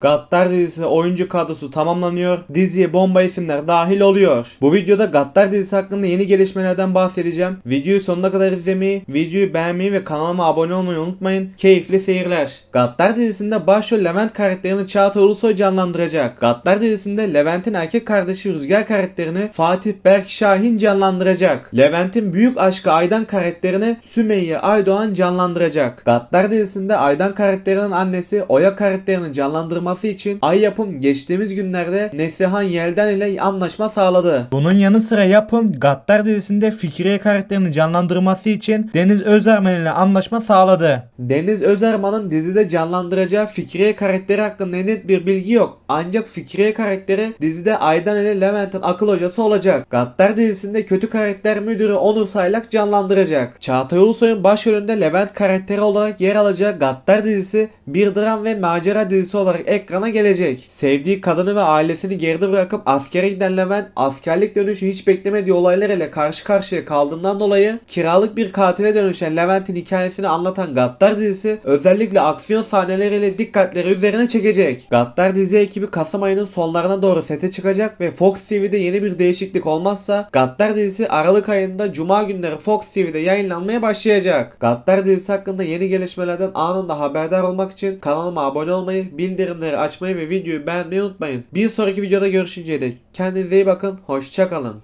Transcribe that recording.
Gaddar dizisi oyuncu kadrosu tamamlanıyor. Diziye bomba isimler dahil oluyor. Bu videoda Gaddar dizisi hakkında yeni gelişmelerden bahsedeceğim. Videoyu sonuna kadar izlemeyi, videoyu beğenmeyi ve kanalıma abone olmayı unutmayın. Keyifli seyirler. Gaddar dizisinde başrol Levent karakterini Çağatay Ulusoy canlandıracak. Gaddar dizisinde Levent'in erkek kardeşi Rüzgar karakterini Fatih Berk Şahin canlandıracak. Levent'in büyük aşkı Aydan karakterini Sümeyye Aydoğan canlandıracak. Gaddar dizisinde Aydan karakterinin annesi Oya karakterini canlandırması için Ay Yapım geçtiğimiz günlerde Neslihan Yelden ile anlaşma sağladı. Bunun yanı sıra Yapım Gaddar dizisinde Fikriye karakterini canlandırması için Deniz Özerman ile anlaşma sağladı. Deniz Özerman'ın dizide canlandıracağı Fikriye karakteri hakkında net bir bilgi yok. Ancak Fikriye karakteri dizide Aydan ile Levent'in akıl hocası olacak. Gaddar dizisinde kötü karakter müdürü Onur Saylak canlandıracak. Çağatay Ulusoy'un başrolünde Levent karakteri olarak yer alacağı Gaddar dizisi bir dram ve macera dizisi olarak ekrana gelecek. Sevdiği kadını ve ailesini geride bırakıp askere giden Levent askerlik dönüşü hiç beklemediği olaylar ile karşı karşıya kaldığından dolayı kiralık bir katile dönüşen Levent'in hikayesini anlatan Gaddar dizisi özellikle aksiyon sahneleriyle dikkatleri üzerine çekecek. Gaddar dizi ekibi Kasım ayının sonlarına doğru sete çıkacak ve Fox TV'de yeni bir değişiklik olmazsa Gaddar dizisi Aralık ayında Cuma günleri Fox TV'de yayınlanmaya başlayacak. Gaddar dizisi hakkında yeni gelişmelerden anında haberdar olmak için kanalıma abone olmayı, bildirimleri açmayı ve videoyu beğenmeyi unutmayın. Bir sonraki videoda görüşünceye dek kendinize iyi bakın, hoşçakalın.